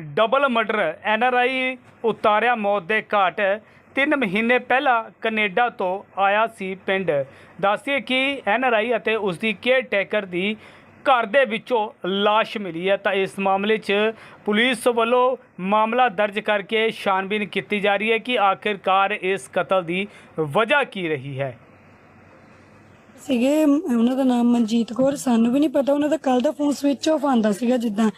Double murder NRI ਉਤਾਰਿਆ ਮੌਤ ਦੇ ਘਾਟ। ਤਿੰਨ ਮਹੀਨੇ ਪਹਿਲਾਂ ਕੈਨੇਡਾ ਤੋਂ ਆਇਆ ਸੀ ਪਿੰਡ। ਦੱਸਿਏ ਕਿ ਐਨਆਰਆਈ ਅਤੇ ਉਸ ਦੀ ਕੇਅਰ ਟੇਕਰ ਦੀ ਘਰ ਦੇ ਵਿੱਚੋਂ ਲਾਸ਼ ਮਿਲੀ ਹੈ। ਤਾਂ ਇਸ ਮਾਮਲੇ 'ਚ ਪੁਲਿਸ ਵੱਲੋਂ ਮਾਮਲਾ ਦਰਜ ਕਰਕੇ ਛਾਨਬੀਨ ਕੀਤੀ ਜਾ ਰਹੀ ਹੈ ਕਿ ਆਖਿਰਕਾਰ ਇਸ ਕਤਲ ਦੀ ਵਜ੍ਹਾ ਕੀ ਰਹੀ ਹੈ। ਸੀਗੇ ਉਹਨਾਂ ਦਾ ਨਾਮ ਮਨਜੀਤ ਕੌਰ, ਸਾਨੂੰ ਵੀ ਨਹੀਂ ਪਤਾ, ਉਹਨਾਂ ਦਾ ਕੱਲ ਦਾ ਫੋਨ ਸਵਿਚ ਆਫ ਆਂਦਾ ਸੀਗਾ ਜਿੱਦਾਂ।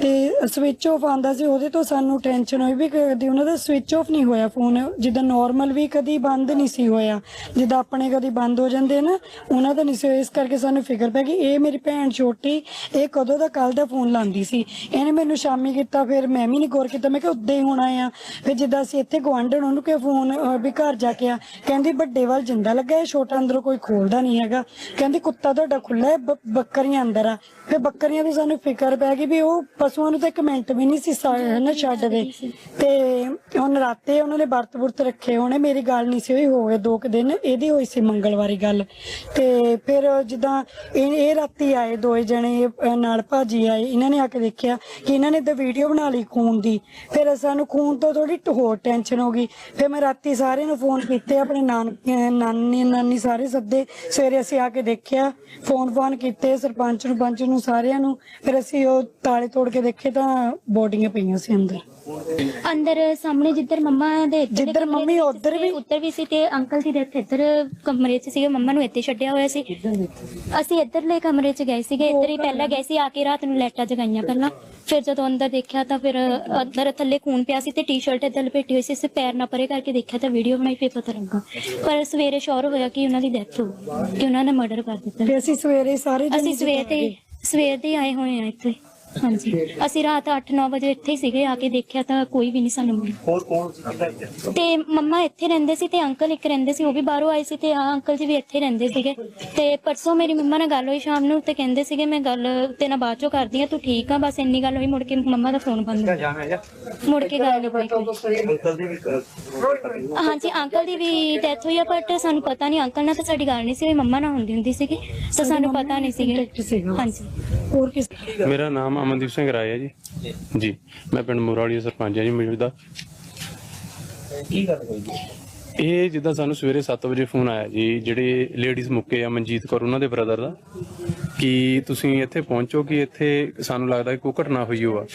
ਤੇ ਸਵਿਚ ਆਫ ਆਂਦਾ ਸੀ, ਉਹਦੇ ਤੋਂ ਸਾਨੂੰ ਟੈਨਸ਼ਨ ਹੋਈ ਵੀ ਕਦੀ ਉਹਨਾਂ ਦਾ ਸਵਿਚ ਆਫ ਨਹੀਂ ਹੋਇਆ ਫੋਨ ਜਿੱਦਾਂ ਨਾਰਮਲ ਵੀ ਕਦੀ ਬੰਦ ਨਹੀਂ ਸੀ ਹੋਇਆ। ਜਿੱਦਾਂ ਆਪਣੇ ਕਦੀ ਬੰਦ ਹੋ ਜਾਂਦੇ ਨਾ, ਉਹਨਾਂ ਦਾ ਨਹੀਂ ਸੀ ਹੋਇਆ। ਇਸ ਕਰਕੇ ਸਾਨੂੰ ਫਿਕਰ ਪੈ ਗਈ ਇਹ ਮੇਰੀ ਭੈਣ ਛੋਟੀ, ਇਹ ਕਦੋਂ ਦਾ ਕੱਲ ਦਾ ਫੋਨ ਲਾਂਦੀ ਸੀ। ਇਹਨੇ ਮੈਨੂੰ ਸ਼ਾਮੀ ਕੀਤਾ, ਫਿਰ ਮੈਂ ਵੀ ਨਹੀਂ ਗੌਰ ਕੀਤਾ, ਮੈਂ ਕਿਹਾ ਉੱਦਾਂ ਹੀ ਹੋਣਾ ਆ। ਫਿਰ ਜਿੱਦਾਂ ਅਸੀਂ ਇੱਥੇ ਗਵਾਂਢਣ ਉਹਨੂੰ ਕਿ ਫੋਨ ਵੀ ਘਰ ਜਾ ਕੇ ਆ। ਕਹਿੰਦੀ ਵੱਡੇ ਵੱਲ ਜਿੰਦਾ ਲੱਗਾ ਇਹ ਛੋਟਾ ਅੰਦਰੋਂ ਕੋਈ ਖੋਲਦਾ ਨਹੀਂ ਹੈਗਾ। ਕਹਿੰਦੀ ਕੁੱਤਾ ਤੁਹਾਡਾ ਖੁੱਲਾ ਹੈ ਬ- ਬੱਕਰੀਆਂ ਅੰਦਰ ਆ। ਫਿਰ ਬੱਕਰੀਆਂ ਦੀ ਸਾਨੂੰ ਫਿਕਰ ਪੈ ਗਈ ਵੀ ਉਹ ਪਸ਼ੂਆਂ ਨੂੰ ਤਾਂ ਇੱਕ ਮਿੰਟ ਵੀ ਨਹੀਂ ਸੀ ਸਾ- ਨਾ ਛੱਡਦੇ। ਤੇ ਹੁਣ ਰਾਤੇ ਉਹਨਾਂ ਨੇ ਵਰਤ ਵੁਰਤ ਰੱਖੇ ਹੋਣੇ। ਮੇਰੀ ਗੱਲ ਨਹੀਂ ਸੀ ਹੋਈ ਹੋ ਗਏ ਦੋ ਕੁ ਦਿਨ। ਇਹਦੀ ਹੋਈ ਸੀ ਮੰਗਲਵਾਰੀ ਗੱਲ। ਤੇ ਫਿਰ ਜਿੱਦਾਂ ਇਹ ਇਹ ਰਾਤੀ ਆਏ ਦੋਏ ਜਣੇ ਅਹ, ਨਾਲ ਭਾਜੀ ਆਏ। ਇਹਨਾਂ ਨੇ ਆ ਕੇ ਦੇਖਿਆ ਕਿ ਇਹਨਾਂ ਨੇ ਤਾਂ ਵੀਡੀਓ ਬਣਾ ਲਈ ਖੂਨ ਦੀ। ਫਿਰ ਸਾਨੂੰ ਖੂਨ ਤੋਂ ਥੋੜੀ ਹੋਰ ਟੈਨਸ਼ਨ ਹੋ ਗਈ। ਫਿਰ ਮੈਂ ਰਾਤੀ ਸਾਰਿਆਂ ਨੂੰ ਫੋਨ ਕੀਤੇ ਆਪਣੇ ਨਾਨ ਅਹ, ਨਾਨੀ ਨਾਨੀ ਸਾਰੇ ਸੱਦੇ। ਸਵੇਰੇ ਅਸੀਂ ਆ ਕੇ ਦੇਖਿਆ ਫੋਨ ਫੋਨ ਕੀਤੇ ਸਰਪੰਚ ਨੂੰ ਪੰਚ ਨੂੰ ਸਾਰਿਆਂ ਨੂੰ ਫਿਰ ਅਸੀਂ ਉਹ ਤਾਲੇ ਤੋੜ ਕੇ ਦੇਖੇ ਤਾਂ ਬੋਡੀਆਂ ਪਈਆਂ ਸੀ ਅੰਦਰ। ਅੰਦਰ ਸਾਹਮਣੇ ਜਿੱਧਰ ਮੰਮਾ ਦੇ ਇੱਧਰ ਜਿੱਧਰ ਕਮਰੇ ਮੰਮੀ ਉੱਧਰ ਵੀ? ਉੱਧਰ ਵੀ ਸੀ ਤੇ ਅੰਕਲ ਦੀ ਡੈਥ ਇੱਧਰ ਕਮਰੇ 'ਚ ਸੀਗੇ ਮੰਮਾ ਨੂੰ ਇੱਥੇ ਛੱਡਿਆ ਹੋਇਆ ਸੀ। ਅਸੀਂ ਇੱਧਰਲੇ ਕਮਰੇ 'ਚ ਗਏ ਸੀਗੇ ਇੱਧਰ ਹੀ ਪਹਿਲਾਂ ਗਏ ਸੀ ਆ ਕੇ ਰਾਤ ਨੂੰ ਲਾਈਟਾਂ ਜਗਾਈਆਂ ਪਹਿਲਾਂ। ਫਿਰ ਜਦੋਂ ਅੰਦਰ ਦੇਖਿਆ ਤਾਂ ਫਿਰ ਅੰਦਰ ਥੱਲੇ ਖੂਨ ਪਿਆ ਸੀ ਤੇ ਟੀ-ਸ਼ਰਟ ਇੱਧਰ ਲਪੇਟੀ ਹੋਈ ਸੀ ਅਸੀਂ ਪੈਰ ਨਾ ਪਰੇ ਕਰਕੇ ਦੇਖਿਆ ਤਾਂ ਵੀਡੀਓ ਬਣਾਈ ਫਿਰ ਪਤਾ ਲੱਗਾ ਪਰ ਸਵੇਰੇ ਸ਼ੋਰ ਹੋਇਆ ਕਿ ਉਹਨਾਂ ਦੀ ਡੈਥ ਹੋ ਗਈ। ਕਿ ਉਹਨਾਂ ਨੇ ਮਰਡਰ ਕਰ ਦਿੱਤਾ। ਫਿਰ ਅਸੀਂ ਸਵੇਰੇ ਸਾਰੇ ਜਣੇ ਅਸੀਂ ਸਵੇਰ ਦੇ ਸਵੇਰ ਦੇ ਆਏ ਹੋਏ ਆ ਇੱਥੇ। ਹਾਂਜੀ। ਅਸੀਂ ਰਾਤ 8-9 ਵਜੇ ਇੱਥੇ ਹੀ ਸੀਗੇ ਆ ਕੇ ਦੇਖਿਆ ਤਾਂ ਕੋਈ ਵੀ ਨਹੀਂ ਸਾਨੂੰ ਮਿਲਿਆ। ਹੋਰ ਕੌਣ ਸੀ ਕਿਹਦਾ ਇੱਥੇ? ਤੇ ਮੰਮਾ ਇੱਥੇ ਰਹਿੰਦੇ ਸੀ ਤੇ ਅੰਕਲ ਇੱਕ ਰਹਿੰਦੇ ਸੀ ਉਹ ਵੀ ਬਾਹਰੋਂ ਆਏ ਸੀ ਤੇ ਆ ਅੰਕਲ ਜੀ ਵੀ ਇੱਥੇ ਰਹਿੰਦੇ ਸੀਗੇ। ਤੇ ਪਰਸੋਂ ਮੇਰੀ ਮੰਮਾ ਨਾਲ ਗੱਲ ਹੋਈ ਸ਼ਾਮ ਨੂੰ ਤੇ ਕਹਿੰਦੇ ਸੀਗੇ ਮੈਂ ਗੱਲ ਤੇ ਨਾਲ ਬਾਅਦ ਚੋਂ ਕਰਦੀ ਆ ਤੂੰ ਠੀਕ ਆ ਬਸ ਇੰਨੀ ਗੱਲ ਹੋਈ ਮੁੜ ਕੇ ਮੰਮਾ ਦਾ ਫੋਨ ਬੰਦ ਹੋ ਗਿਆ। ਮੁੜ ਕੇ ਗੱਲ ਨਹੀਂ ਹੋਈ। ਕੋਈ। ਅੰਕਲ ਦੀ ਵੀ ਅਹ, ਹਾਂਜੀ ਅੰਕਲ ਦੀ ਵੀ ਡੈਥ ਹੋਈ ਆ ਬਟ ਸਾਨੂੰ ਪਤਾ ਨਹੀਂ ਅੰਕਲ ਨਾਲ ਤਾਂ ਸਾਡੀ ਗੱਲ ਨਹੀਂ ਸੀ ਹੋਈ ਮੰਮਾ ਨਾਲ ਹੁੰਦੀ ਹੁੰਦੀ ਸੀਗੀ ਤਾਂ ਸਾਨੂੰ ਪਤਾ ਨਹੀਂ ਸੀਗਾ। ਹਾਂਜੀ। ਹੋਰ ਕਿਸ ਮੇਰਾ ਨਾਮ ਅਮਨਦੀਪ ਸਿੰਘ ਰਾਏ ਹੈ ਜੀ। ਜੀ ਮੈਂ ਪਿੰਡ ਮੋਰਾਲੀ ਸਰਪੰਚ ਹਾਂ ਜੀ ਮੌਜੂਦਾ ਕੀ ਗੱਲ ਹੋਈ ਜੀ? ਇਹ ਜਿੱਦਾਂ ਸਾਨੂੰ ਸਵੇਰੇ 7 ਵਜੇ ਫੋਨ ਆਇਆ ਜੀ ਜਿਹੜੇ ਲੇਡੀਜ਼ ਮੁੱਕੇ ਆ ਮਨਜੀਤ ਕੌਰ ਉਹਨਾਂ ਦੇ ਬ੍ਰਦਰ ਦਾ ਕਿ ਤੁਸੀਂ ਇੱਥੇ ਪਹੁੰਚੋ ਕਿ ਇੱਥੇ ਸਾਨੂੰ ਲੱਗਦਾ ਕੋਈ ਘਟਨਾ ਹੋਈ ਹੋਆ।